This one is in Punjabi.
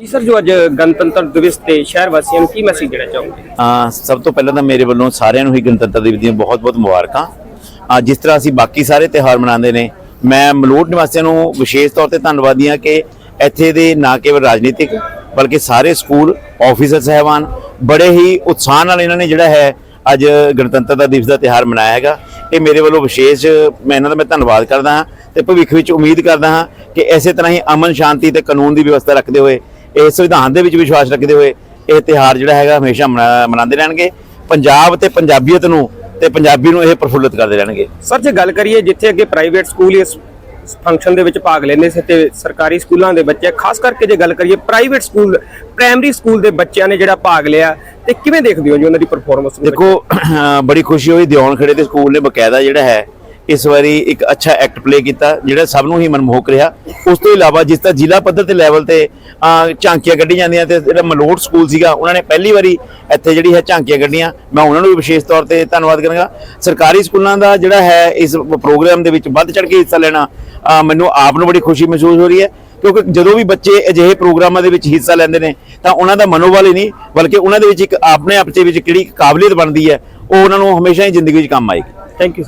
ਜੀ ਸਰ, ਜੋ ਅੱਜ ਗਣਤੰਤਰ ਦਿਵਸ ਤੇ ਸ਼ਹਿਰ ਵਾਸੀਆਂ ਨੂੰ ਕੀ ਮੈਸੇਜ ਦੇਣਾ ਚਾਹੋਗੇ? ਅਹ, ਸਭ ਤੋਂ ਪਹਿਲਾਂ ਤਾਂ ਮੇਰੇ ਵੱਲੋਂ ਸਾਰਿਆਂ ਨੂੰ ਹੀ ਗਣਤੰਤਰ ਦਿਵਸ ਦੀਆਂ ਬਹੁਤ-ਬਹੁਤ ਮੁਬਾਰਕਾਂ। ਅਹ, ਜਿਸ ਤਰ੍ਹਾਂ ਅਸੀਂ ਬਾਕੀ ਸਾਰੇ ਤਿਉਹਾਰ ਮਨਾਉਂਦੇ ਨੇ, ਮੈਂ ਮਲੋਟ ਨਿਵਾਸੀਆਂ ਨੂੰ ਵਿਸ਼ੇਸ਼ ਤੌਰ ਤੇ ਧੰਨਵਾਦੀ ਹਾਂ ਕਿ ਇੱਥੇ ਦੇ ਨਾ ਕੇਵਲ ਰਾਜਨੀਤਿਕ ਬਲਕਿ ਸਾਰੇ ਸਕੂਲ ਆਫੀਸਰ ਸਹਿਬਾਨ ਬੜੇ ਹੀ ਉਤਸ਼ਾਹ ਨਾਲ ਇਹਨਾਂ ਨੇ ਜਿਹੜਾ ਹੈ ਅੱਜ ਗਣਤੰਤਰ ਦਾ ਦਿਵਸ ਦਾ ਤਿਉਹਾਰ ਮਨਾਇਆ ਹੈਗਾ। ਇਹ ਮੇਰੇ ਵੱਲੋਂ ਵਿਸ਼ੇਸ਼ ਮੈਂ ਇਹਨਾਂ ਦਾ ਮੈਂ ਧੰਨਵਾਦ ਕਰਦਾ ਹਾਂ ਤੇ ਭਵਿੱਖ ਵਿੱਚ ਉਮੀਦ ਕਰਦਾ ਹਾਂ ਕਿ ਇਸੇ ਤਰ੍ਹਾਂ ਹੀ ਅਮਨ, ਸ਼ਾਂਤੀ ਤੇ ਕਾਨੂੰਨ ਦੀ ਵਿਵਸਥਾ ਰੱਖਦੇ ਹੋਏ ਇਹ ਸੰਵਿਧਾਨ ਦੇ ਵਿੱਚ ਵਿਸ਼ਵਾਸ ਰੱਖਦੇ ਹੋਏ ਇਹ ਤਿਉਹਾਰ ਜਿਹੜਾ ਹੈਗਾ ਹਮੇਸ਼ਾ ਮਨਾ- ਮਨਾਉਂਦੇ ਰਹਿਣਗੇ। ਪੰਜਾਬ ਤੇ ਪੰਜਾਬੀਅਤ ਨੂੰ ਤੇ ਪੰਜਾਬੀ ਨੂੰ ਇਹ ਪ੍ਰਫੁੱਲਿਤ ਕਰਦੇ ਰਹਿਣਗੇ। ਸਰ ਜੇ ਗੱਲ ਕਰੀਏ ਜਿੱਥੇ ਅੱਗੇ ਪ੍ਰਾਈਵੇਟ ਸਕੂਲ ਇਸ ਫੰਕਸ਼ਨ ਦੇ ਵਿੱਚ ਭਾਗ ਲੈਂਦੇ ਸੀ ਤੇ ਸਰਕਾਰੀ ਸਕੂਲਾਂ ਦੇ ਬੱਚੇ ਖਾਸ ਕਰਕੇ ਜੇ ਗੱਲ ਕਰੀਏ ਪ੍ਰਾਈਵੇਟ ਸਕੂਲ ਪ੍ਰਾਇਮਰੀ ਸਕੂਲ ਦੇ ਬੱਚਿਆਂ ਨੇ ਜਿਹੜਾ ਭਾਗ ਲਿਆ ਤੇ ਕਿਵੇਂ ਦੇਖਦੇ ਹੋ ਜੀ ਉਹਨਾਂ ਦੀ ਪਰਫਾਰਮੈਂਸ ਦੇਖੋ ਬੜੀ ਖੁਸ਼ੀ ਹੋਈ ਦਿਉਣ ਖੜੇ ਦੇ ਸਕੂਲ ਨੇ ਬਕਾਇਦਾ ਜਿਹੜਾ ਹੈ ਇਸ ਵਾਰੀ ਇੱਕ ਅੱਛਾ ਐਕਟ ਪਲੇ ਕੀਤਾ, ਜਿਹੜਾ ਸਭ ਨੂੰ ਹੀ ਮਨਮੋਹਕ ਰਿਹਾ। ਉਸ ਤੋਂ ਇਲਾਵਾ ਜਿਸ ਤਰ੍ਹਾਂ ਜ਼ਿਲ੍ਹਾ ਪੱਧਰ ਤੇ ਲੈਵਲ ਤੇ ਝਾਂਕੀਆਂ ਕੱਢੀ ਜਾਂਦੀਆਂ ਤੇ ਜਿਹੜਾ ਮਲੋਟ ਸਕੂਲ ਸੀਗਾ, ਉਹਨਾਂ ਨੇ ਪਹਿਲੀ ਵਾਰੀ ਇੱਥੇ ਜਿਹੜੀ ਹੈ ਝਾਂਕੀਆਂ ਕੱਢੀਆਂ। ਮੈਂ ਉਹਨਾਂ ਨੂੰ ਵੀ ਵਿਸ਼ੇਸ਼ ਤੌਰ ਤੇ ਧੰਨਵਾਦ ਕਰਾਂਗਾ। ਸਰਕਾਰੀ ਸਕੂਲਾਂ ਦਾ ਜਿਹੜਾ ਹੈ ਇਸ ਪ੍ਰੋਗਰਾਮ ਦੇ ਵਿੱਚ ਵੱਧ ਚੜ ਕੇ ਹਿੱਸਾ ਲੈਣਾ ਮੈਨੂੰ ਆਪ ਨੂੰ ਬੜੀ ਖੁਸ਼ੀ ਮਹਿਸੂਸ ਹੋ ਰਹੀ ਹੈ। ਕਿਉਂਕਿ ਜਦੋਂ ਵੀ ਬੱਚੇ ਅਜਿਹੇ ਪ੍ਰੋਗਰਾਮਾਂ ਦੇ ਵਿੱਚ ਹਿੱਸਾ ਲੈਂਦੇ ਨੇ, ਤਾਂ ਉਹਨਾਂ ਦਾ ਮਨੋਬਲ ਹੀ ਨਹੀਂ, ਬਲਕਿ ਉਹਨਾਂ ਦੇ ਵਿੱਚ ਇੱਕ ਆਪਣੇ ਆਪ ਦੇ ਵਿੱਚ ਕਿਹੜੀ ਕਾਬਲੀਅਤ ਬਣਦੀ ਹੈ, ਉਹ ਉਹਨਾਂ ਨੂੰ ਹਮੇਸ਼ਾ ਹੀ ਜ਼ਿੰਦਗੀ ਵਿੱਚ ਕੰਮ ਆਏਗੀ। Thank you